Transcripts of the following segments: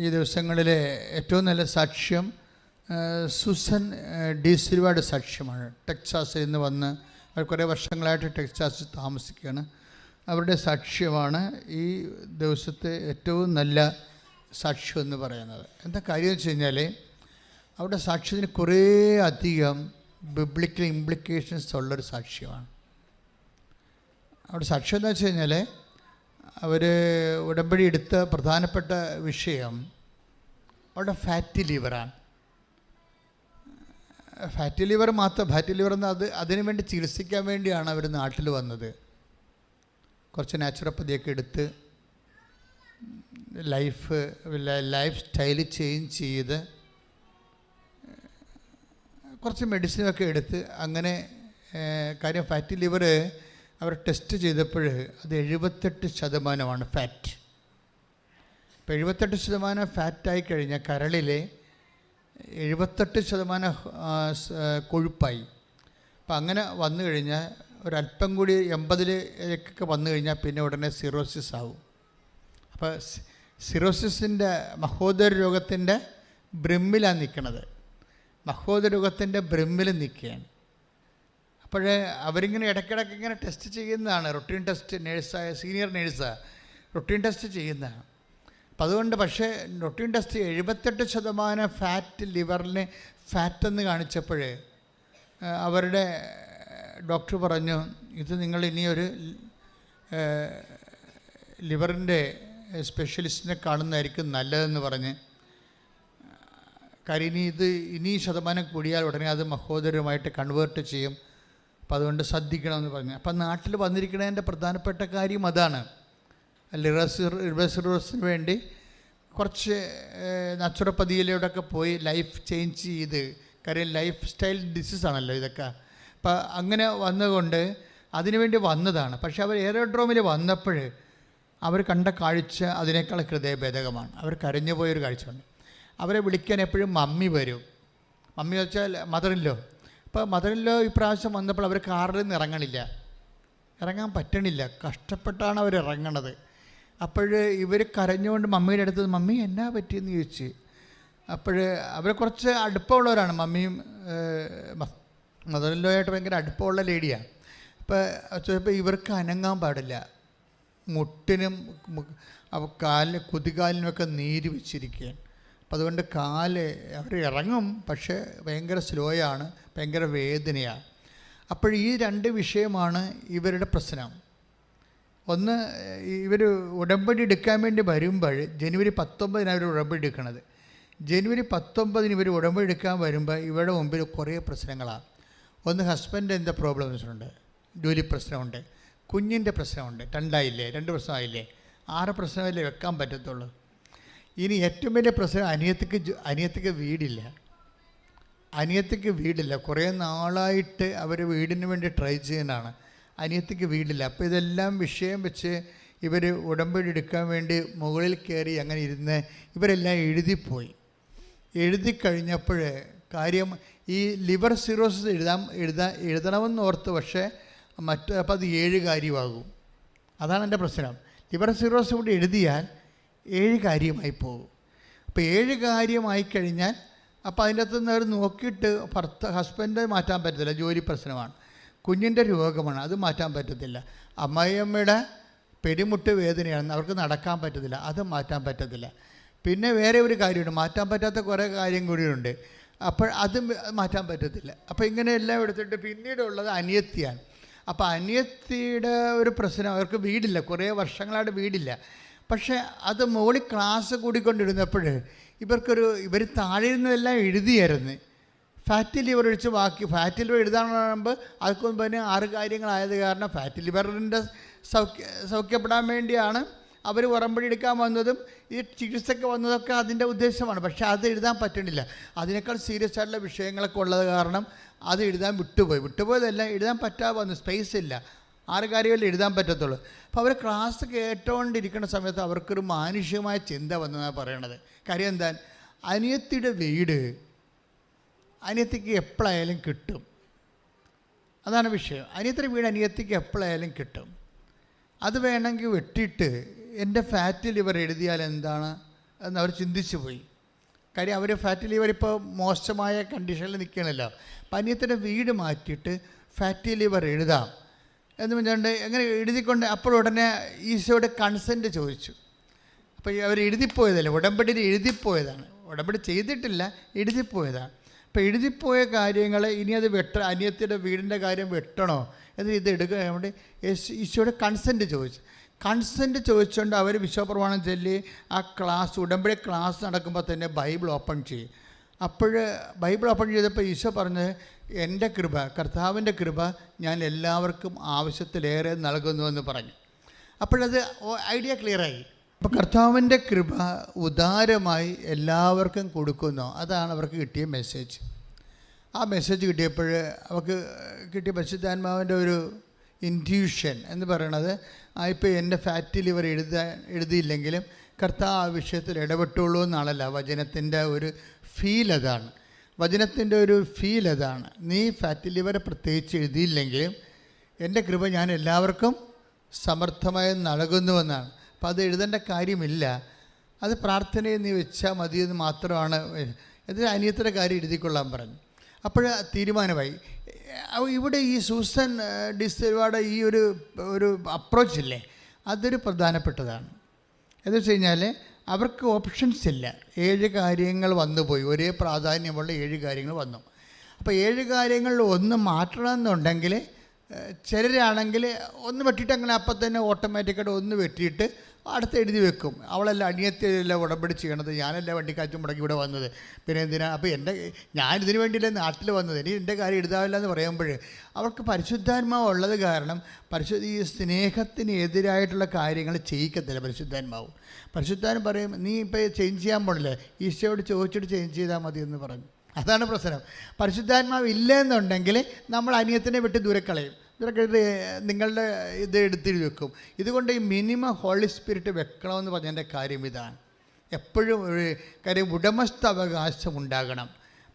ഈ ദിവസങ്ങളിലെ ഏറ്റവും നല്ല സാക്ഷ്യം സുസൻ ഡി സിൽവയുടെ സാക്ഷ്യമാണ്. ടെക്സാസിൽ നിന്ന് വന്ന് അവർ കുറേ വർഷങ്ങളായിട്ട് ടെക്സാസിൽ താമസിക്കുകയാണ്. അവരുടെ സാക്ഷ്യമാണ് ഈ ദിവസത്തെ ഏറ്റവും നല്ല സാക്ഷ്യം എന്ന് പറയുന്നത്. എന്താ കാര്യം വെച്ച് കഴിഞ്ഞാൽ അവരുടെ സാക്ഷ്യത്തിന് കുറേ അധികം ബിബ്ലിക്കൽ ഇംപ്ലിക്കേഷൻസ് ഉള്ളൊരു സാക്ഷ്യമാണ്. അവിടെ സാക്ഷ്യം എന്താ വെച്ച് കഴിഞ്ഞാൽ അവർ ഉടമ്പടി എടുത്ത പ്രധാനപ്പെട്ട വിഷയം അവിടെ ഫാറ്റി ലിവറാണ്. ഫാറ്റി ലിവർ മാത്രം ഫാറ്റി ലിവർ എന്ന് അത് അതിനു വേണ്ടി ചികിത്സിക്കാൻ വേണ്ടിയാണ് അവർ നാട്ടിൽ വന്നത്. കുറച്ച് നാച്ചുറോപ്പതിയൊക്കെ എടുത്ത് ലൈഫ് ലൈഫ് സ്റ്റൈൽ ചേഞ്ച് ചെയ്ത് കുറച്ച് മെഡിസിനൊക്കെ എടുത്ത് അങ്ങനെ കാര്യം ഫാറ്റി ലിവർ അവർ ടെസ്റ്റ് ചെയ്തപ്പോൾ അത് എഴുപത്തെട്ട് ശതമാനമാണ് ഫാറ്റ് അപ്പോൾ എഴുപത്തെട്ട് ശതമാനം ഫാറ്റായി കഴിഞ്ഞാൽ കരളിലെ എഴുപത്തെട്ട് ശതമാനം കൊഴുപ്പായി. അപ്പം അങ്ങനെ വന്നു കഴിഞ്ഞാൽ ഒരല്പം കൂടി എൺപതിലേക്കൊക്കെ വന്നു കഴിഞ്ഞാൽ പിന്നെ ഉടനെ സിറോസിസ് ആവും. അപ്പോൾ സിറോസിസിന്റെ മഹോദര രോഗത്തിന്റെ ബ്രിമ്മിലാണ് നിൽക്കുന്നത് മഹോദര രോഗത്തിന്റെ ബ്രിമ്മിൽ നിൽക്കുകയാണ്. അപ്പോഴേ അവരിങ്ങനെ ഇടയ്ക്കിടയ്ക്ക് ഇങ്ങനെ ടെസ്റ്റ് ചെയ്യുന്നതാണ്. റൊട്ടീൻ ടെസ്റ്റ് നേഴ്സായ സീനിയർ നേഴ്സാണ് റൊട്ടീൻ ടെസ്റ്റ് ചെയ്യുന്നതാണ് അപ്പം അതുകൊണ്ട് പക്ഷേ റൊട്ടീൻ ടെസ്റ്റ് എഴുപത്തെട്ട് ശതമാനം ഫാറ്റ് ലിവറിന് ഫാറ്റെന്ന് കാണിച്ചപ്പോൾ അവരുടെ ഡോക്ടർ പറഞ്ഞു ഇത് നിങ്ങൾ ഇനിയൊരു ലിവറിന്റെ സ്പെഷ്യലിസ്റ്റിനെ കാണുന്നതായിരിക്കും നല്ലതെന്ന് പറഞ്ഞ് കാര്യം ഇനി ഇത് ഇനി ശതമാനം കൂടിയാൽ ഉടനെ അത് മഹോദരമായിട്ട് കൺവേർട്ട് ചെയ്യും. അപ്പം അതുകൊണ്ട് ശ്രദ്ധിക്കണമെന്ന് പറഞ്ഞു. അപ്പം നാട്ടിൽ വന്നിരിക്കുന്നതിന്റെ പ്രധാനപ്പെട്ട കാര്യം അതാണ്. ലിറസിർ റിബസിറോസിന് വേണ്ടി കുറച്ച് നച്ചുറപ്പതിയിലൂടെയൊക്കെ പോയി ലൈഫ് ചേഞ്ച് ചെയ്ത് കാര്യം ലൈഫ് സ്റ്റൈൽ ഡിസീസ് ആണല്ലോ ഇതൊക്കെ. അപ്പം അങ്ങനെ വന്നുകൊണ്ട് അതിനുവേണ്ടി വന്നതാണ്. പക്ഷേ അവർ എയറോഡ്രോമിൽ വന്നപ്പോൾ അവർ കണ്ട കാഴ്ച അതിനേക്കാൾ ഹൃദയഭേദകമാണ്. അവർ കരഞ്ഞു പോയൊരു കാഴ്ചയുണ്ട്. അവരെ വിളിക്കാൻ എപ്പോഴും മമ്മി വരും. മമ്മി വെച്ചാൽ മദറില്ലോ അപ്പോൾ മദറിലോ ഇപ്രാവശ്യം വന്നപ്പോൾ അവർ കാറിൽ നിന്ന് ഇറങ്ങണില്ല. ഇറങ്ങാൻ പറ്റണില്ല. കഷ്ടപ്പെട്ടാണ് അവർ ഇറങ്ങണത്. അപ്പോൾ ഇവർ കരഞ്ഞുകൊണ്ട് മമ്മിയുടെ അടുത്ത് മമ്മി എന്നാ പറ്റിയെന്ന് ചോദിച്ച്? അപ്പോൾ അവർ കുറച്ച് അടുപ്പമുള്ളവരാണ്. മമ്മിയും മദറിലോയായിട്ട് ഭയങ്കര അടുപ്പമുള്ള ലേഡിയാണ് അപ്പോൾ ചോദിച്ചപ്പോൾ ഇവർക്ക് അനങ്ങാൻ പാടില്ല. മുട്ടിനും കാലിന് കുതികാലിനുമൊക്കെ നീര് വെച്ചിരിക്കുകയാണ്. അപ്പം അതുകൊണ്ട് കാൽ അവർ ഇറങ്ങും പക്ഷേ ഭയങ്കര സ്ലോയാണ് ഭയങ്കര വേദനയാണ് അപ്പോൾ ഈ രണ്ട് വിഷയമാണ് ഇവരുടെ പ്രശ്നം. ഒന്ന് ഇവർ ഉടമ്പടി എടുക്കാൻ വേണ്ടി വരുമ്പോൾ ജനുവരി പത്തൊമ്പതിനാണ് അവർ ഉടമ്പടി എടുക്കുന്നത്. ജനുവരി പത്തൊമ്പതിന് ഇവർ ഉടമ്പടി എടുക്കാൻ വരുമ്പോൾ ഇവരുടെ മുമ്പിൽ കുറേ പ്രശ്നങ്ങളാണ് ഒന്ന് ഹസ്ബൻഡ് എന്താ പ്രോബ്ലംസ് ഉണ്ട് ജോലി പ്രശ്നമുണ്ട്. കുഞ്ഞിന്റെ പ്രശ്നമുണ്ട്. രണ്ടായില്ലേ? രണ്ട് പ്രശ്നമായില്ലേ? ആറ് പ്രശ്നമല്ലേ വെക്കാൻ പറ്റത്തുള്ളൂ? ഇനി ഏറ്റവും വലിയ പ്രശ്നം അനിയത്തിക്ക് അനിയത്തിക്ക് വീടില്ല. അനിയത്തിക്ക് വീടില്ല. കുറേ നാളായിട്ട് അവർ വീടിന് വേണ്ടി ട്രൈ ചെയ്യുന്നതാണ്. അനിയത്തിക്ക് വീടില്ല. അപ്പോൾ ഇതെല്ലാം വിഷയം വെച്ച് ഇവർ ഉടമ്പടി എടുക്കാൻ വേണ്ടി മുകളിൽ കയറി അങ്ങനെ ഇരുന്ന് ഇവരെല്ലാം എഴുതിപ്പോയി. എഴുതി കഴിഞ്ഞപ്പോൾ കാര്യം ഈ ലിവർ സിറോസിസ് എഴുതാൻ എഴുതാ എഴുതണമെന്ന് ഓർത്ത് പക്ഷേ മറ്റ് അപ്പോൾ അത് ഏഴ് കാര്യമാകും. അതാണ് എന്റെ പ്രശ്നം. ലിവർ സിറോസ് കൂടി എഴുതിയാൽ ഏഴ് കാര്യമായി പോകും. അപ്പോൾ ഏഴ് കാര്യമായി കഴിഞ്ഞാൽ അപ്പോൾ അതിന്റെ അകത്ത് നിന്ന് അവർ നോക്കിയിട്ട് ഭർത്ത ഹസ്ബൻഡ് മാറ്റാൻ പറ്റത്തില്ല. ജോലി പ്രശ്നമാണ്. കുഞ്ഞിന്റെ രോഗമാണ്. അത് മാറ്റാൻ പറ്റത്തില്ല. അമ്മായിയമ്മയുടെ പെരുമുട്ട് വേദനയാണ് അവർക്ക് നടക്കാൻ പറ്റത്തില്ല. അത് മാറ്റാൻ പറ്റത്തില്ല. പിന്നെ വേറെ ഒരു കാര്യമുണ്ട്. മാറ്റാൻ പറ്റാത്ത കുറേ കാര്യം കൂടിയുണ്ട്. അപ്പോൾ അത് മാറ്റാൻ പറ്റത്തില്ല. അപ്പോൾ ഇങ്ങനെയെല്ലാം എടുത്തിട്ട് പിന്നീടുള്ളത് അനിയത്തിയാണ്. അപ്പോൾ അനിയത്തിയുടെ ഒരു പ്രശ്നം അവർക്ക് വീടില്ല. കുറേ വർഷങ്ങളായിട്ട് വീടില്ല. പക്ഷേ അത് മുകളിൽ ക്ലാസ് കൂടിക്കൊണ്ടിരുന്നപ്പോൾ ഇവർക്കൊരു ഇവർ താഴെ നിന്നെല്ലാം എഴുതിയായിരുന്നു. ഫാറ്റ് ലിവർ ഒഴിച്ച് ബാക്കി ഫാറ്റ് ലിവർ എഴുതാൻ പറയുമ്പോൾ അതൊക്കെ പിന്നെ ആറ് കാര്യങ്ങളായത് കാരണം ഫാറ്റ് ലിവറിന്റെ സൗഖ്യ സൗഖ്യപ്പെടാൻ വേണ്ടിയാണ് അവർ ഉറമ്പടി എടുക്കാൻ വന്നതും ഈ ചികിത്സയ്ക്ക് വന്നതൊക്കെ അതിന്റെ ഉദ്ദേശമാണ്. പക്ഷേ അത് എഴുതാൻ പറ്റണില്ല. അതിനേക്കാൾ സീരിയസ് ആയിട്ടുള്ള വിഷയങ്ങളൊക്കെ ഉള്ളത് കാരണം അത് എഴുതാൻ വിട്ടുപോയി. വിട്ടുപോയതല്ല എഴുതാൻ പറ്റാതെ വന്നു. സ്പേസ് ഇല്ല. ആറ് കാര്യമല്ലേ എഴുതാൻ പറ്റത്തുള്ളൂ. അപ്പോൾ അവർ ക്ലാസ് കേട്ടോണ്ടിരിക്കുന്ന സമയത്ത് അവർക്കൊരു മാനുഷികമായ ചിന്ത വന്നതാണ് പറയണത്. കാര്യം എന്താ? അനിയത്തിയുടെ വീട് അനിയത്തിക്ക് എപ്പോഴായാലും കിട്ടും. അതാണ് വിഷയം. അനിയത്തിന്റെ വീട് അനിയത്തിക്ക് എപ്പോഴായാലും കിട്ടും. അത് വേണമെങ്കിൽ വെട്ടിയിട്ട് എന്റെ ഫാറ്റ് ലിവർ എഴുതിയാൽ എന്താണ് എന്ന് അവർ ചിന്തിച്ചു പോയി. കാര്യം അവർ ഫാറ്റ് ലിവർ ഇപ്പോൾ മോശമായ കണ്ടീഷനിൽ നിൽക്കണമല്ലോ അനിയത്തിന്റെ വീട് മാറ്റിയിട്ട് ഫാറ്റി ലിവർ എഴുതാം. എന്ന് പറഞ്ഞുകൊണ്ട് എങ്ങനെ എഴുതിക്കൊണ്ട് അപ്പോൾ ഉടനെ ഈശോയുടെ കൺസെന്റ് ചോദിച്ചു. അപ്പോൾ അവർ എഴുതിപ്പോയതല്ലേ? ഉടമ്പടിയിൽ എഴുതിപ്പോയതാണ്. ഉടമ്പടി ചെയ്തിട്ടില്ല എഴുതിപ്പോയതാണ്. അപ്പോൾ എഴുതിപ്പോയ കാര്യങ്ങൾ ഇനി അത് വെട്ട അനിയത്തിയുടെ വീടിന്റെ കാര്യം വെട്ടണോ? എന്ന് ഇത് എടുക്കുക വേണ്ടി യേശു ഈശോയുടെ കൺസെന്റ് ചോദിച്ചു. കൺസെന്റ് ചോദിച്ചുകൊണ്ട് അവർ വിശ്വപ്രമാണം ചൊല്ലി ആ ക്ലാസ് ഉടമ്പടി ക്ലാസ് നടക്കുമ്പോൾ തന്നെ ബൈബിൾ ഓപ്പൺ ചെയ്യും. അപ്പോൾ ബൈബിൾ ഓപ്പൺ ചെയ്തപ്പോൾ ഈശോ പറഞ്ഞത് എന്റെ കൃപ കർത്താവിന്റെ കൃപ ഞാൻ എല്ലാവർക്കും ആവശ്യത്തിലേറെ നൽകുന്നുവെന്ന് പറഞ്ഞു. അപ്പോഴത് ഐഡിയ ക്ലിയറായി. അപ്പോൾ കർത്താവിന്റെ കൃപ ഉദാരമായി എല്ലാവർക്കും കൊടുക്കുന്നു. അതാണ് അവർക്ക് കിട്ടിയ മെസ്സേജ്. ആ മെസ്സേജ് കിട്ടിയപ്പോൾ അവർക്ക് കിട്ടിയ പരിശുദ്ധാത്മാവിന്റെ ഒരു ഇന്റ്യൂഷൻ എന്ന് പറയണത് ആ ഇപ്പോൾ എന്റെ ഫാറ്റ് ലിവർ എഴുതാൻ എഴുതിയില്ലെങ്കിലും കർത്താവ് ആ വിഷയത്തിൽ ഇടപെട്ടുള്ളൂ എന്നാണല്ല വചനത്തിന്റെ ഒരു ഫീൽ അതാണ്. വചനത്തിന്റെ ഒരു ഫീൽ അതാണ്. നീ ഫാറ്റ് ലിവറെ പ്രത്യേകിച്ച് എഴുതിയില്ലെങ്കിലും എന്റെ കൃപ ഞാൻ എല്ലാവർക്കും സമർത്ഥമായി നൽകുന്നുവെന്നാണ് അപ്പോൾ അത് എഴുതേണ്ട കാര്യമില്ല. അത് പ്രാർത്ഥനയിൽ നീ വെച്ചാൽ മതിയെന്ന് മാത്രമാണ്. എന്നിട്ട് അനിയത്തിന്റെ കാര്യം എഴുതിക്കൊള്ളാൻ പറഞ്ഞു. അപ്പോൾ തീരുമാനമായി. ഇവിടെ ഈ സൂസൻ ഡിസ്വാടെ ഈ ഒരു ഒരു അപ്രോച്ചില്ലേ അതൊരു പ്രധാനപ്പെട്ടതാണ്. എന്ന് വെച്ച് കഴിഞ്ഞാൽ അവർക്ക് ഓപ്ഷൻസ് ഇല്ല. ഏഴ് കാര്യങ്ങൾ വന്നുപോയി. ഒരേ പ്രാധാന്യമുള്ള ഏഴ് കാര്യങ്ങൾ വന്നു. അപ്പോൾ ഏഴ് കാര്യങ്ങളിൽ ഒന്ന് മാറ്റണമെന്നുണ്ടെങ്കിൽ ചിലരാണെങ്കിൽ ഒന്ന് വെട്ടിയിട്ട് അങ്ങനെ അപ്പം തന്നെ ഓട്ടോമാറ്റിക്കായിട്ട് ഒന്ന് വെട്ടിയിട്ട് അടുത്ത് എഴുതി വെക്കും. അവളല്ല അനിയത്തിയല്ല ഉടമ്പടി ചെയ്യണത് ഞാനല്ല വണ്ടിക്കാറ്റും മുടക്കി ഇവിടെ വന്നത്. പിന്നെ എന്തിനാ? അപ്പോൾ എന്റെ ഞാൻ ഇതിന് വേണ്ടിയില്ല നാട്ടിൽ വന്നത്. ഇനി എന്റെ കാര്യം എഴുതാവില്ല എന്ന് പറയുമ്പോൾ അവൾക്ക് പരിശുദ്ധാത്മാവ് ഉള്ളത് കാരണം പരിശുദ്ധ ഈ സ്നേഹത്തിന് എതിരായിട്ടുള്ള കാര്യങ്ങൾ ചെയ്യിക്കത്തില്ല പരിശുദ്ധാത്മാവ്. പരിശുദ്ധാൻ പറയും നീ ഇപ്പോൾ ചേഞ്ച് ചെയ്യാൻ പോണില്ലേ? ഈശോയോട് ചോദിച്ചിട്ട് ചേഞ്ച് ചെയ്താൽ മതി എന്ന് പറഞ്ഞു അതാണ് പ്രശ്നം. പരിശുദ്ധാത്മാവ് ഇല്ല എന്നുണ്ടെങ്കിൽ നമ്മൾ അനിയത്തിനെ വിട്ട് ദൂരെ കളയും. കളഞ്ഞിട്ട് നിങ്ങളുടെ ഇത് എടുത്തിട്ട് വെക്കും. ഇതുകൊണ്ട് ഈ മിനിമം ഹോളി സ്പിരിറ്റ് വെക്കണമെന്ന് പറഞ്ഞതിന്റെ കാര്യം ഇതാണ്. എപ്പോഴും ഒരു കാര്യം ഉടമസ്ഥ അവകാശം ഉണ്ടാകണം.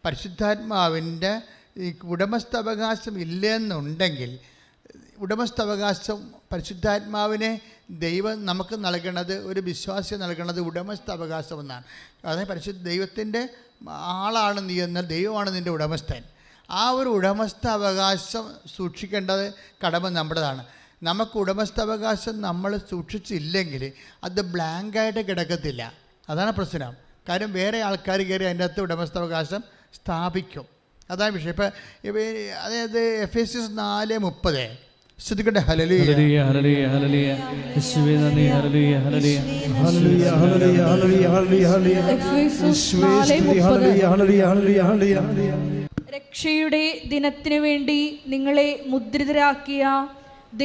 പരിശുദ്ധാത്മാവിന്റെ ഈ ഉടമസ്ഥ അവകാശം ഇല്ലെന്നുണ്ടെങ്കിൽ ഉടമസ്ഥാവകാശം പരിശുദ്ധാത്മാവിനെ ദൈവം നമുക്ക് നൽകണത് ഒരു വിശ്വാസി നൽകണത് ഉടമസ്ഥാവകാശം എന്നാണ്. അതായത് പരിശുദ്ധ ദൈവത്തിന്റെ ആളാണ് നീ എന്നാൽ ദൈവമാണ് നിന്റെ ഉടമസ്ഥൻ. ആ ഒരു ഉടമസ്ഥാവകാശം സൂക്ഷിക്കേണ്ടത് കടമ നമ്മുടേതാണ്. നമുക്ക് ഉടമസ്ഥാവകാശം നമ്മൾ സൂക്ഷിച്ചില്ലെങ്കിൽ അത് ബ്ലാങ്കായിട്ട് കിടക്കത്തില്ല. അതാണ് പ്രശ്നം. കാര്യം വേറെ ആൾക്കാർ കയറി അതിന്റെ അകത്ത് ഉടമസ്ഥാവകാശം സ്ഥാപിക്കും. അതാണ് വിഷയം. ഇപ്പം അതായത് എഫ് എസ് എസ് നാല് മുപ്പത്. ശ്രദ്ധിക്കട്ടെ? ഹലലി ഹല്ലേലൂയ ഹല്ലേലൂയ ഹല്ലേലൂയ. യേശുവേ നന്ദി സ്തുതി രക്ഷയുടെ ദിനത്തിനു വേണ്ടി നിങ്ങളെ മുദ്രിതരാക്കിയ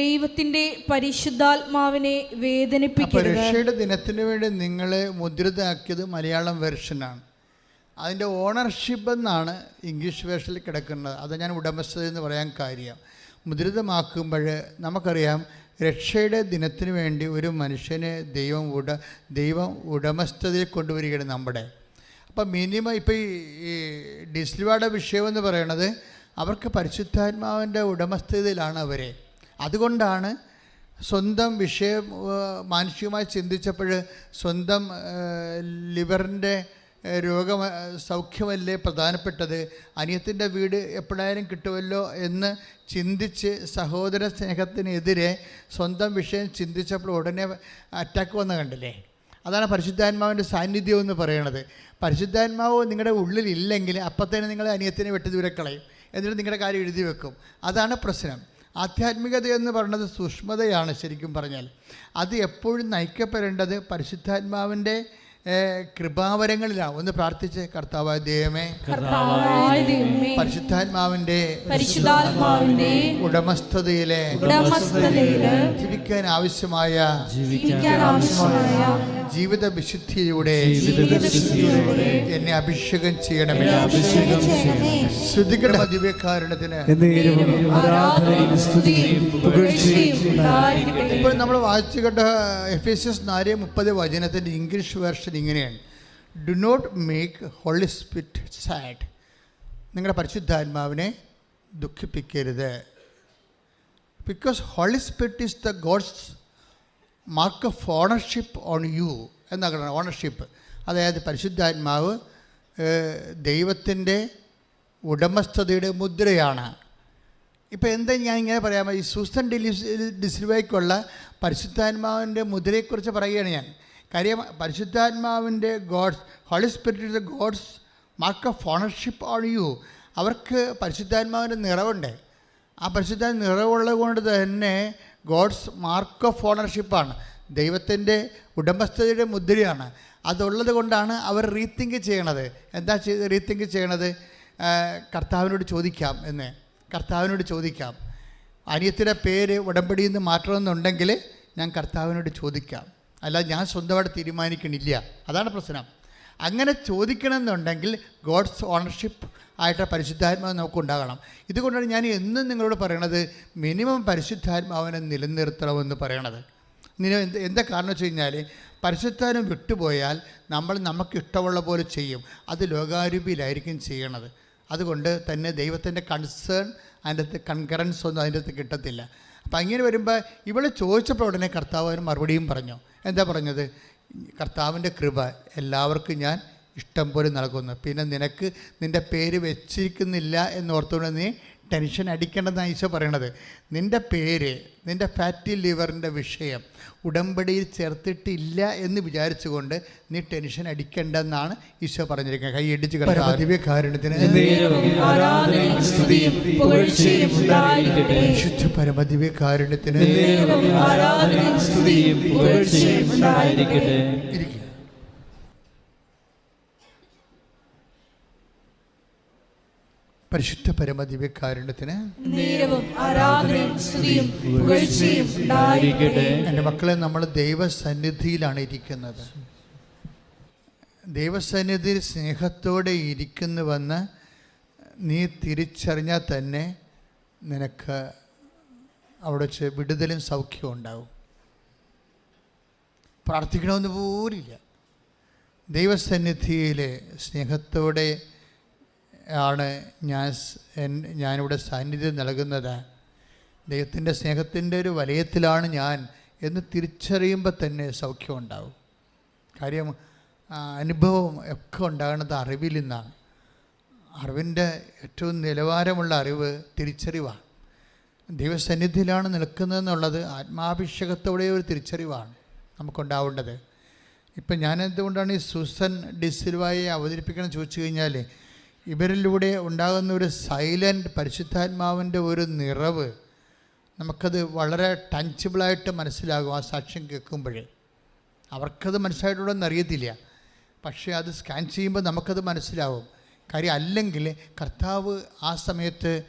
ദൈവത്തിന്റെ പരിശുദ്ധാത്മാവിനെ അപ്പോൾ വേദനിപ്പിക്കരുത് രക്ഷയുടെ ദിനത്തിന് വേണ്ടി നിങ്ങളെ മുദ്രിതരാക്കിയത് മലയാളം വെർഷനാണ്. അതിന്റെ ഓണർഷിപ്പ് എന്നാണ് ഇംഗ്ലീഷ് വേർഷനിൽ കിടക്കുന്നത്. അത് ഞാൻ ഉടമസ്ഥത എന്ന് പറയാൻ കാര്യം. മുദ്രിതമാക്കുമ്പോൾ നമുക്കറിയാം രക്ഷയുടെ ദിനത്തിന് വേണ്ടി ഒരു മനുഷ്യനെ ദൈവം ഉട ദൈവം ഉടമസ്ഥതയിൽ കൊണ്ടുവരികയാണ് നമ്മുടെ. അപ്പം മിനിമം ഇപ്പോൾ ഈ വിഷയമെന്ന് വിഷയം എന്ന് പറയണത് അവർക്ക് പരിശുദ്ധാത്മാവിന്റെ ഉടമസ്ഥതയിലാണ് അവരെ. അതുകൊണ്ടാണ് സ്വന്തം വിഷയം മാനുഷികമായി ചിന്തിച്ചപ്പോൾ സ്വന്തം ലിവറിന്റെ രോഗം സൗഖ്യമല്ലേ പ്രധാനപ്പെട്ടത്? അനിയത്തിന്റെ വീട് എപ്പോഴായാലും കിട്ടുമല്ലോ എന്ന് ചിന്തിച്ച് സഹോദര സ്നേഹത്തിനെതിരെ സ്വന്തം വിഷയം ചിന്തിച്ചപ്പോൾ ഉടനെ അറ്റാക്ക് വന്ന കണ്ടില്ലേ? അതാണ് പരിശുദ്ധാത്മാവിന്റെ സാന്നിധ്യം എന്ന് പറയണത്. പരിശുദ്ധാത്മാവ് നിങ്ങളുടെ ഉള്ളിൽ ഇല്ലെങ്കിൽ അപ്പം നിങ്ങൾ അനിയത്തിനെ വെട്ടി ദൂരെ കളയും. എന്നിട്ട് നിങ്ങളുടെ കാര്യം എഴുതി വെക്കും. അതാണ് പ്രശ്നം. ആധ്യാത്മികത എന്ന് പറയുന്നത് സൂക്ഷ്മതയാണ് ശരിക്കും പറഞ്ഞാൽ. അത് എപ്പോഴും നയിക്കപ്പെടേണ്ടത് പരിശുദ്ധാത്മാവിന്റെ കൃപാവരങ്ങളിലാണ് ഒന്ന് പ്രാർത്ഥിച്ച് കർത്താവായ ദൈവമേ. പരിശുദ്ധാത്മാവിന്റെ പരിശുദ്ധാത്മാവിന്റെ ഉടമസ്ഥതയിലെ ഉടമസ്ഥതയിൽ ജീവിക്കാൻ ആവശ്യമായ ജീവിക്കാൻ ആവശ്യമായ ജീവിത വിശുദ്ധിയുടെ എന്നെ അഭിഷേകം ചെയ്യണമേ. അഭിഷേകം ചെയ്യണമേ. ശ്രുതികളുടെ ദിവ്യകാരണത്തിന് ഇപ്പോൾ നമ്മൾ വായിച്ചു കേട്ട എഫ് എസ് എസ് നാല് മുപ്പത് വചനത്തിന്റെ ഇംഗ്ലീഷ് വേർഷൻ ഇങ്ങനെയാണ്. Do not make holy spirit sad നിങ്ങളുടെ പരിശുദ്ധാത്മാവിനെ ദുഃഖിപ്പിക്കരുത്. Because holy spirit is the God's mark of ownership on you എന്നാണ് ഓണർഷിപ്പ് അതായത് പരിശുദ്ധാത്മാവ് ദൈവത്തിന്റെ ഉടമസ്ഥതയുടെ മുദ്രയാണ്. ഇപ്പോൾ എന്താ ഞാൻ ഇങ്ങനെ പറയാമോ ഈ സൂസൻ ഡിലിസ് ഡിസിൽവയ്ക്കുള്ള പരിശുദ്ധാത്മാവിന്റെ മുദ്രയെക്കുറിച്ച് പറയുകയാണ് ഞാൻ. കാര്യം പരിശുദ്ധാത്മാവിന്റെ God's holy spirit God's mark of ownership on you. അവർക്ക് പരിശുദ്ധാത്മാവിന്റെ നിറവുണ്ട്. ആ പരിശുദ്ധ നിറവുള്ളത് കൊണ്ട് തന്നെ ഗോഡ്സ് മാർക്ക് ഓഫ് ഓണർഷിപ്പാണ് ദൈവത്തിന്റെ ഉടമസ്ഥതയുടെ മുദ്രയാണ്. അതുള്ളത് കൊണ്ടാണ് അവർ റീത്തിങ്ക് ചെയ്യണത്. എന്താ റീത്തിങ്ക് ചെയ്യണത്? കർത്താവിനോട് ചോദിക്കാം എന്ന്. കർത്താവിനോട് ചോദിക്കാം. അനിയത്തിന്റെ പേര് ഉടമ്പടിയിൽ നിന്ന് മാറ്റണമെന്നുണ്ടെങ്കിൽ ഞാൻ കർത്താവിനോട് ചോദിക്കാം. അല്ല ഞാൻ സ്വന്തമായിട്ട് തീരുമാനിക്കണില്ല. അതാണ് പ്രശ്നം. അങ്ങനെ ചോദിക്കണമെന്നുണ്ടെങ്കിൽ ഗോഡ്സ് ഓണർഷിപ്പ് ആയിട്ട് പരിശുദ്ധാത്മാവ് നമുക്ക് ഉണ്ടാകണം. ഇതുകൊണ്ടാണ് ഞാൻ എന്നും നിങ്ങളോട് പറയണത് മിനിമം പരിശുദ്ധാത്മാവിനെ നിലനിർത്തണമെന്ന് പറയണത്. എന്ത് എന്താ കാരണം വെച്ച് കഴിഞ്ഞാൽ പരിശുദ്ധാനം വിട്ടുപോയാൽ നമ്മൾ നമുക്കിഷ്ടമുള്ള പോലെ ചെയ്യും. അത് ലോകാരൂപിയിലായിരിക്കും ചെയ്യണത്. അതുകൊണ്ട് തന്നെ ദൈവത്തിന്റെ കൺസേൺ അതിന്റെ അകത്ത് കൺകറൻസ് ഒന്നും അതിന്റെ അകത്ത് കിട്ടത്തില്ല. അപ്പം അങ്ങനെ വരുമ്പോൾ ഇവൾ ചോദിച്ചപ്പോൾ ഉടനെ കർത്താവ് മറുപടിയും പറഞ്ഞു. എന്താ പറഞ്ഞത്? കർത്താവിന്റെ കൃപ എല്ലാവർക്കും ഞാൻ ഇഷ്ടം പോലെ നൽകുന്നു. പിന്നെ നിനക്ക് നിന്റെ പേര് വെച്ചിരിക്കുന്നില്ല എന്നോർത്തുകൊണ്ട് നീ ടെൻഷൻ അടിക്കേണ്ടതെന്ന് ഈശോ പറയണത്? നിന്റെ പേര് നിന്റെ ഫാറ്റി ലിവറിന്റെ വിഷയം ഉടമ്പടിയിൽ ചേർത്തിട്ടില്ല എന്ന് വിചാരിച്ചുകൊണ്ട് നീ ടെൻഷൻ അടിക്കേണ്ടെന്നാണ് ഈശോ പറഞ്ഞിരിക്കുന്നത്. പരമദിവ്യകാരുണ്യത്തിന് പുകഴ്ചയും ഉണ്ടായിരിക്കട്ടെ. വിശുദ്ധ പരമദിവ്യകാരുണ്യത്തിന് പരിശുദ്ധ പരമ ദിവ്യകാരുണ്യത്തിന് എന്റെ മക്കളെ നമ്മൾ ദൈവസന്നിധിയിലാണ് ഇരിക്കുന്നത്. ദൈവസന്നിധി സ്നേഹത്തോടെ ഇരിക്കുന്നുവെന്ന് നീ തിരിച്ചറിഞ്ഞാൽ തന്നെ നിനക്ക് അവിടെ വെച്ച് വിടുതലും സൗഖ്യവും ഉണ്ടാവും. പ്രാർത്ഥിക്കണമെന്ന് പോലില്ല ദൈവസന്നിധിയിൽ സ്നേഹത്തോടെ ആണ് ഞാൻ ഞാനിവിടെ സാന്നിധ്യം നൽകുന്നത്. ദൈവത്തിന്റെ സ്നേഹത്തിന്റെ ഒരു വലയത്തിലാണ് ഞാൻ എന്ന് തിരിച്ചറിയുമ്പോൾ തന്നെ സൗഖ്യം ഉണ്ടാവും. കാര്യം അനുഭവം ഒക്കെ ഉണ്ടാകുന്നത് അറിവിൽ നിന്നാണ്. അറിവിന്റെ ഏറ്റവും നിലവാരമുള്ള അറിവ് തിരിച്ചറിവാണ്. ദൈവസന്നിധിയിലാണ് നിൽക്കുന്നത് എന്നുള്ളത് ആത്മാഭിഷേകത്തോടെ ഒരു തിരിച്ചറിവാണ് നമുക്കുണ്ടാവേണ്ടത്. ഇപ്പം ഞാൻ എന്തുകൊണ്ടാണ് ഈ സുസൻ ഡിസിൽവായെ അവതരിപ്പിക്കണം ചോദിച്ചു കഴിഞ്ഞാൽ ഇവരിലൂടെ ഉണ്ടാകുന്ന ഒരു സൈലന്റ് പരിശുദ്ധാത്മാവിന്റെ ഒരു നിറവ് നമുക്കത് വളരെ ടഞ്ചബിളായിട്ട് മനസ്സിലാകും ആ സാക്ഷ്യം കേൾക്കുമ്പോഴേ. അവർക്കത് മനസ്സിലായിട്ടുണ്ടെന്ന് അറിയത്തില്ല. പക്ഷേ അത് സ്കാൻ ചെയ്യുമ്പോൾ നമുക്കത് മനസ്സിലാവും. കാര്യം അല്ലെങ്കിൽ കർത്താവ് ആ സമയത്ത്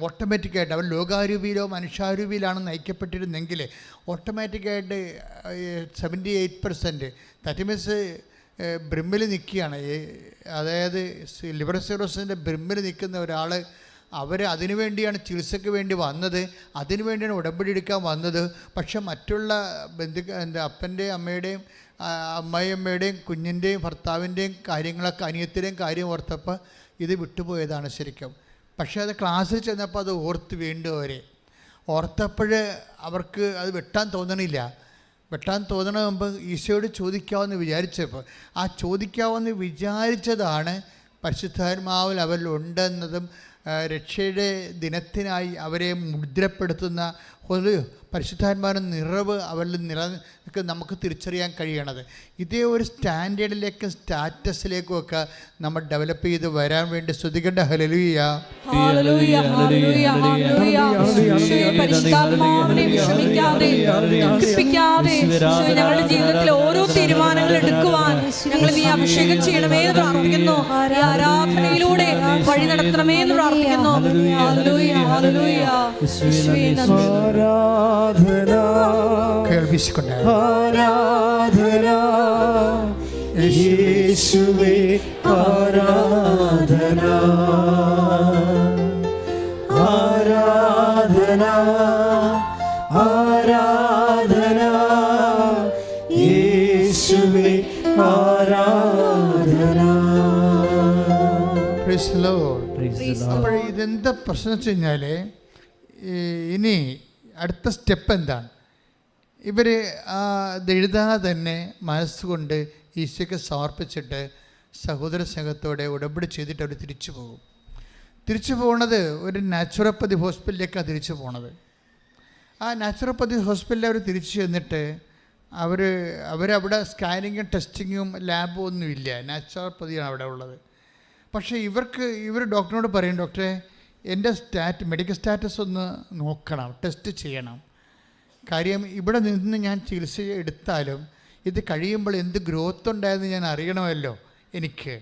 ഓട്ടോമാറ്റിക്കായിട്ട് അവൻ ലോകാരൂപിയിലോ മനുഷ്യാരൂപിയിലാണ് നയിക്കപ്പെട്ടിരുന്നെങ്കിൽ ഓട്ടോമാറ്റിക്കായിട്ട് seventy eight percent that means ബ്രിമ്മിൽ നിൽക്കുകയാണ്. അതായത് ലിബറൽ സിറോസിന്റെ ബ്രിമ്മിൽ നിൽക്കുന്ന ഒരാൾ അവർ അതിനു വേണ്ടിയാണ് ചികിത്സയ്ക്ക് വേണ്ടി വന്നത് അതിനു വേണ്ടിയാണ് ഉടമ്പടി എടുക്കാൻ വന്നത്. പക്ഷെ മറ്റുള്ള ബന്ധു എന്റെ അപ്പന്റെയും അമ്മയുടെയും അമ്മായിയമ്മയുടെയും കുഞ്ഞിന്റെയും ഭർത്താവിന്റെയും കാര്യങ്ങളൊക്കെ അനിയത്തിന്റെയും കാര്യം ഓർത്തപ്പോൾ ഇത് വിട്ടുപോയതാണ് ശരിക്കും. പക്ഷേ അത് ക്ലാസ്സിൽ ചെന്നപ്പോൾ അത് ഓർത്ത് വീണ്ടും അവരെ. ഓർത്തപ്പോൾ അവർക്ക് അത് വെട്ടാൻ തോന്നണില്ല. വെട്ടാൻ തോന്നണ മുമ്പ് ഈശോയോട് ചോദിക്കാമെന്ന് വിചാരിച്ചപ്പോൾ ആ ചോദിക്കാമെന്ന് വിചാരിച്ചതാണ് പരിശുദ്ധാത്മാവിൽ അവരിൽ ഉണ്ടെന്നതും രക്ഷയുടെ ദിനത്തിനായി അവരെ മുദ്രപ്പെടുത്തുന്ന ഒരു പരിശുദ്ധാത്മാവിന്റെ നിറവ് അവരിൽ നിറ നമുക്ക് തിരിച്ചറിയാൻ കഴിയണത്. ഇതേ ഒരു സ്റ്റാൻഡേർഡിലേക്കും സ്റ്റാറ്റസിലേക്കും ഒക്കെ നമ്മൾ ഡെവലപ്പ് ചെയ്ത് വരാൻ വേണ്ടി ശ്രദ്ധിക്കേണ്ട ഹലലുയ ഞങ്ങളുടെ ജീവിതത്തിൽ ഓരോ തീരുമാനങ്ങൾ എടുക്കുവാൻ ഞങ്ങൾ നീ അഭിഷേകം ചെയ്യണമേ എന്ന് പ്രാർത്ഥിക്കുന്നു. ഈ ആരാധനയിലൂടെ വഴി നടത്തണമേ എന്ന് പ്രാർത്ഥിക്കുന്നു. ആരാധന. കേൾപ്പിച്ചുകൊണ്ട്. ആരാധന. യേശുവേ ആരാധന. ആരാധന. ആരാധന. യേശുവേ ആരാധന. Praise ലോർഡ് അപ്പോൾ ഇതെന്താ പ്രശ്നം വെച്ച് കഴിഞ്ഞാൽ ഇനി അടുത്ത സ്റ്റെപ്പ് എന്താണ്? ഇവർ ഇതെഴുതാതെ തന്നെ മനസ്സുകൊണ്ട് ഈശോയ്ക്ക് സമർപ്പിച്ചിട്ട് സഹോദര സംഘത്തോടെ ഉടമ്പടി ചെയ്തിട്ട് അവർ തിരിച്ചു പോകും. തിരിച്ചു പോണത് ഒരു നാച്ചുറോപ്പതി ഹോസ്പിറ്റലിലേക്കാണ് തിരിച്ചു പോണത്. ആ നാച്ചുറോപ്പതി ഹോസ്പിറ്റലിൽ അവർ തിരിച്ചു ചെന്നിട്ട് അവർ അവരവിടെ സ്കാനിങ്ങും ടെസ്റ്റിങ്ങും ലാബും ഒന്നുമില്ല. നാച്ചുറോപ്പതിയാണ് അവിടെ ഉള്ളത്. പക്ഷേ ഇവർക്ക് ഇവർ ഡോക്ടറിനോട് പറയും ഡോക്ടറെ എന്റെ സ്റ്റാറ്റ് മെഡിക്കൽ സ്റ്റാറ്റസ് ഒന്ന് നോക്കണം ടെസ്റ്റ് ചെയ്യണം. കാര്യം ഇവിടെ നിന്ന് ഞാൻ ചികിത്സ എടുത്താലും ഇത് കഴിയുമ്പോൾ എന്ത് ഗ്രോത്ത് ഉണ്ടായെന്ന് ഞാൻ അറിയണമല്ലോ എനിക്ക്.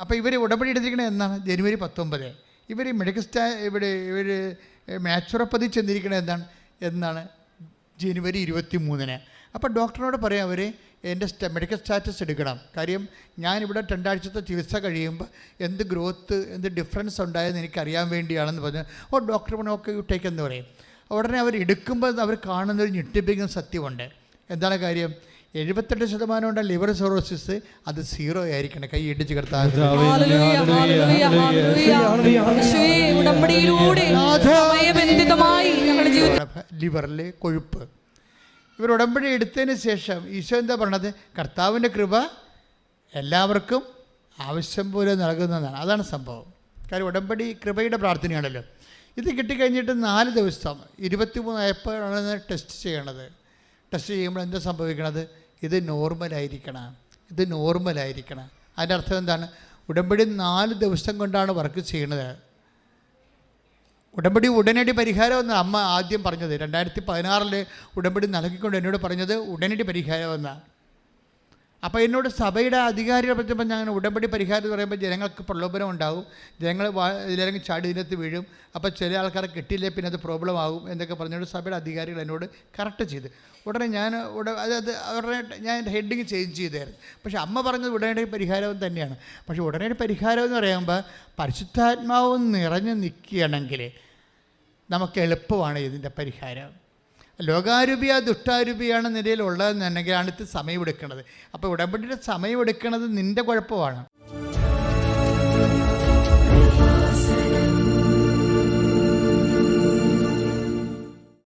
അപ്പോൾ ഇവർ ഉടമ്പടി എടുത്തിരിക്കണത് എന്നാണ് ജനുവരി പത്തൊമ്പത്. ഇവർ മെഡിക്കൽ സ്റ്റാ ഇവിടെ ഇവർ മാച്ചുറപ്പതി ചെന്നിരിക്കണത് എന്താണ്? എന്നാണ് ജനുവരി ഇരുപത്തി മൂന്നിന് അപ്പോൾ ഡോക്ടറിനോട് പറയാം അവർ എന്റെ സ്റ്റ മെഡിക്കൽ സ്റ്റാറ്റസ് എടുക്കണം. കാര്യം ഞാനിവിടെ രണ്ടാഴ്ചത്തെ ചികിത്സ കഴിയുമ്പോൾ എന്ത് ഗ്രോത്ത് എന്ത് ഡിഫറൻസ് ഉണ്ടായെന്ന് എനിക്കറിയാൻ വേണ്ടിയാണെന്ന് പറഞ്ഞ് ഓ ഡോക്ടർ പറഞ്ഞു ഓക്കെ യു ടേക്ക് എന്ന് പറയും. ഉടനെ അവർ എടുക്കുമ്പോൾ അവർ കാണുന്നൊരു ഞെട്ടിപ്പിക്കുന്ന സത്യമുണ്ട്. എന്താണ് കാര്യം? എഴുപത്തെട്ട് ശതമാനം ഉണ്ട് ലിവർ സോറോസിസ് അത് സീറോ ആയിരിക്കണം. കൈ ഇടിച്ച് കിടത്താൻ ലിവറിലെ കൊഴുപ്പ്. ഇവർ ഉടമ്പടി എടുത്തതിന് ശേഷം ഈശോ എന്താ പറഞ്ഞത്? കർത്താവിന്റെ കൃപ എല്ലാവർക്കും ആവശ്യം പോലെ നൽകുന്നതാണ്. അതാണ് സംഭവം. കാര്യം ഉടമ്പടി കൃപയുടെ പ്രാർത്ഥനയാണല്ലോ. ഇത് കിട്ടിക്കഴിഞ്ഞിട്ട് നാല് ദിവസം ഇരുപത്തിമൂന്നായപ്പോഴാണ് ടെസ്റ്റ് ചെയ്യണത്. ടെസ്റ്റ് ചെയ്യുമ്പോൾ എന്താ സംഭവിക്കണത്? ഇത് നോർമലായിരിക്കണം ഇത് നോർമലായിരിക്കണം അതിന്റെ അർത്ഥം എന്താണ്? ഉടമ്പടി നാല് ദിവസം കൊണ്ടാണ് വർക്ക് ചെയ്യണത്. ഉടമ്പടി ഉടനടി പരിഹാരം എന്ന് അമ്മ ആദ്യം പറഞ്ഞത്. രണ്ടായിരത്തി പതിനാറിൽ ഉടമ്പടി നൽകിക്കൊണ്ട് എന്നോട് പറഞ്ഞത് ഉടനടി പരിഹാരം എന്നാണ് അപ്പോൾ എന്നോട് സഭയുടെ അധികാരികളെ പറ്റുമ്പോൾ ഞാൻ ഉടമ്പടി പരിഹാരം എന്ന് പറയുമ്പോൾ ജനങ്ങൾക്ക് പ്രലോഭനം ഉണ്ടാകും ജനങ്ങൾ ഇതിലിറങ്ങി ചാടി ഇതിനകത്ത് വീഴും. അപ്പോൾ ചില ആൾക്കാരെ കിട്ടിയില്ലേ പിന്നെ അത് പ്രോബ്ലം ആകും എന്നൊക്കെ പറഞ്ഞുകൊണ്ട് സഭയുടെ അധികാരികൾ എന്നോട് കറക്റ്റ് ചെയ്ത്. ഉടനെ ഞാൻ ഉട അതായത് അവരുടെ ഞാൻ ഹെഡിങ് ചേഞ്ച് ചെയ്തായിരുന്നു. പക്ഷേ അമ്മ പറഞ്ഞത് ഉടനടി പരിഹാരം തന്നെയാണ്. പക്ഷേ ഉടനടി പരിഹാരം എന്ന് പറയുമ്പോൾ പരിശുദ്ധാത്മാവ് നിറഞ്ഞു നിൽക്കുകയാണെങ്കിൽ നമുക്ക് എളുപ്പമാണ് ഇതിന്റെ പരിഹാരം. ലോകാരൂപിയ ദുഷ്ടാരൂപിയാണ് നിലയിൽ ഉള്ളതെന്നുണ്ടെങ്കിലാണ് ഇത് സമയമെടുക്കുന്നത് അപ്പോൾ ഉടമ്പടിയുടെ സമയമെടുക്കുന്നത് നിന്റെ കുഴപ്പമാണ്.